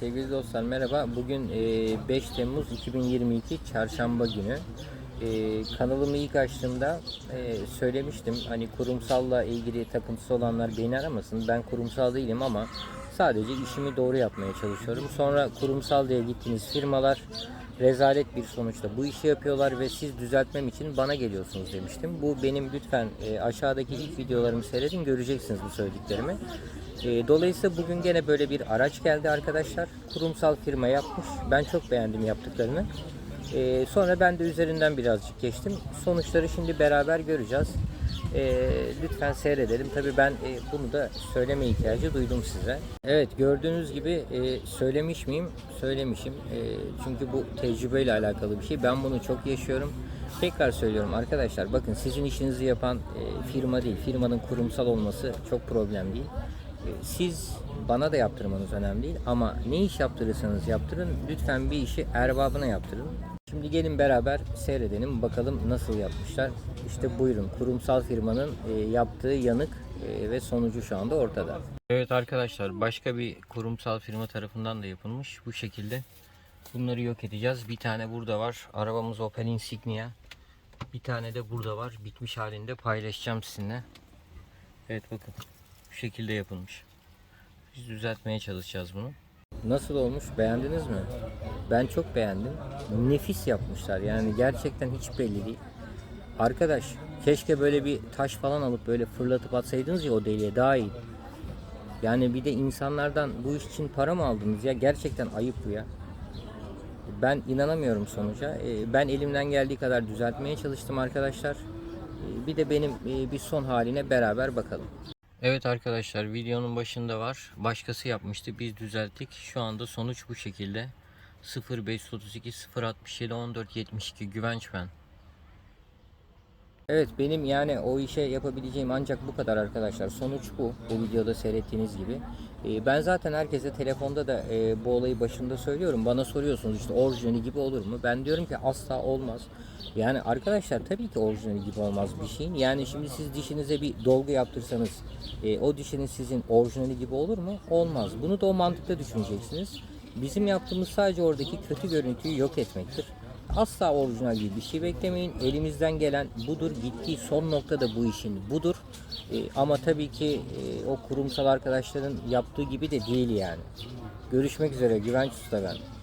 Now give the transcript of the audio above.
sevgili dostlar merhaba. Bugün e, 5 Temmuz 2022 Çarşamba günü. E, kanalımı ilk açtığımda e, söylemiştim. Hani kurumsalla ilgili takıntısı olanlar beni aramasın. Ben kurumsal değilim ama sadece işimi doğru yapmaya çalışıyorum. Sonra kurumsal diye gittiğiniz firmalar rezalet bir sonuçta bu işi yapıyorlar ve siz düzeltmem için bana geliyorsunuz demiştim. Bu benim lütfen e, aşağıdaki ilk videolarımı seyredin göreceksiniz bu söylediklerimi. E, dolayısıyla bugün gene böyle bir araç geldi arkadaşlar. Kurumsal firma yapmış. Ben çok beğendim yaptıklarını. E, sonra ben de üzerinden birazcık geçtim. Sonuçları şimdi beraber göreceğiz. E, lütfen seyredelim. Tabii ben e, bunu da söyleme ihtiyacı duydum size. Evet gördüğünüz gibi e, söylemiş miyim? Söylemişim. E, çünkü bu tecrübeyle alakalı bir şey. Ben bunu çok yaşıyorum. Tekrar söylüyorum arkadaşlar bakın sizin işinizi yapan e, firma değil. Firmanın kurumsal olması çok problem değil. E, Siz bana da yaptırmanız önemli değil ama ne iş yaptırırsanız yaptırın lütfen bir işi erbabına yaptırın. Şimdi gelin beraber seyredelim bakalım nasıl yapmışlar. İşte buyurun kurumsal firmanın e, yaptığı yanık e, ve sonucu şu anda ortada. Evet arkadaşlar başka bir kurumsal firma tarafından da yapılmış bu şekilde. Bunları yok edeceğiz. Bir tane burada var. Arabamız Opel Insignia. Bir tane de burada var. Bitmiş halinde paylaşacağım sizinle. Evet bakın. Bu şekilde yapılmış. Biz düzeltmeye çalışacağız bunu. Nasıl olmuş? Beğendiniz mi? Ben çok beğendim. Nefis yapmışlar. Yani gerçekten hiç belli değil. Arkadaş keşke böyle bir taş falan alıp böyle fırlatıp atsaydınız ya o deliğe daha iyi. Yani bir de insanlardan bu iş için para mı aldınız ya? Gerçekten ayıp bu ya. Ben inanamıyorum sonuca. Ee, Ben elimden geldiği kadar düzeltmeye çalıştım arkadaşlar. Ee, Bir de benim e, bir son haline beraber bakalım. Evet arkadaşlar videonun başında var. Başkası yapmıştı. Biz düzelttik. Şu anda sonuç bu şekilde. 0532 067 14 72 güvenç ben. Evet benim yani o işe yapabileceğim ancak bu kadar arkadaşlar. Sonuç bu. Bu videoda seyrettiğiniz gibi. Ee, ben zaten herkese telefonda da e, bu olayı başında söylüyorum. Bana soruyorsunuz işte orijinali gibi olur mu? Ben diyorum ki asla olmaz. Yani arkadaşlar tabii ki orijinali gibi olmaz bir şeyin. Yani şimdi siz dişinize bir dolgu yaptırsanız e, o dişinin sizin orijinali gibi olur mu? Olmaz. Bunu da o mantıkta düşüneceksiniz. Bizim yaptığımız sadece oradaki kötü görüntüyü yok etmektir. Asla orijinal bir şey beklemeyin. Elimizden gelen budur. Gittiği son nokta da bu işin budur. E, ama tabii ki e, o kurumsal arkadaşların yaptığı gibi de değil yani. Görüşmek üzere. Güvenç Usta ben.